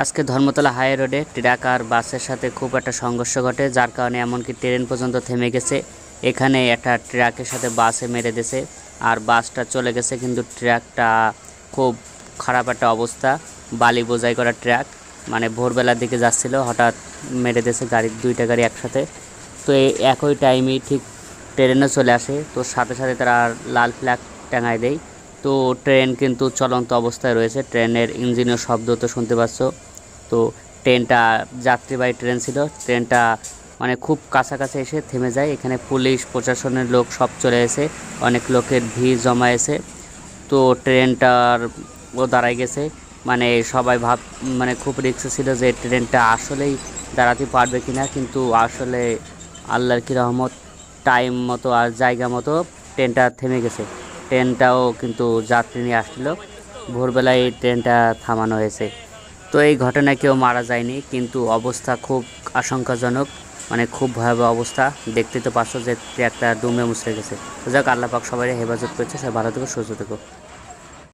আজকে ধর্মতলা হাই রোডে ট্রাক আর বাসের সাথে খুব একটা সংঘর্ষ ঘটে, যার কারণে এমনকি ট্রেন পর্যন্ত থেমে গেছে। এখানে একটা ট্রাকের সাথে বাসে মেরে দিয়েছে, আর বাসটা চলে গেছে কিন্তু ট্রাকটা খুব খারাপ একটা অবস্থা, বালি বোঝাই করা ট্রাক। মানে ভোরবেলার দিকে যাচ্ছিল, হঠাৎ মেরে দিয়েছে গাড়ির দুইটা গাড়ি একসাথে। তো এই একই টাইমেই ঠিক ট্রেনও চলে আসে, তো সাথে সাথে তারা লাল ফ্ল্যাগ টাঙায় দেয়। তো ট্রেন কিন্তু চলন্ত অবস্থায় রয়েছে। ট্রেনের ইঞ্জিনের শব্দ তো শুনতে পাচ্ছ। তো ট্রেনটা, যাত্রীবাহী ট্রেন ছিল। ট্রেনটা মানে খুব কাছাকাছি এসে থেমে যায়। এখানে পুলিশ, প্রশাসনের লোক সব চলে এসে, অনেক লোকের ভিড় জমা এসে তো ট্রেনটার ও দাঁড়ায় গেছে। মানে সবাই ভাব মানে খুব রিক্সে ছিল যে ট্রেনটা আসলেই দাঁড়াতে পারবে কিনা। কিন্তু আসলে আল্লাহর কি রহমত, টাইম মতো আর জায়গা মতো ট্রেনটা থেমে গেছে। ট্রেনটাও কিন্তু যাত্রী নিয়ে আসছিল। ভোরবেলায় এই ট্রেনটা থামানো হয়েছে। তো এই ঘটনায় কেউ মারা যায়নি, কিন্তু অবস্থা খুব আশঙ্কাজনক মানে খুব ভয়াবহ অবস্থা। দেখতে তো পাচ্ছ যে একটা ডুমে মুছে গেছে। যাক আল্লাপাক সবাই হেফাজত করছে। সে ভালো থেকো, সুস্থ থেকো।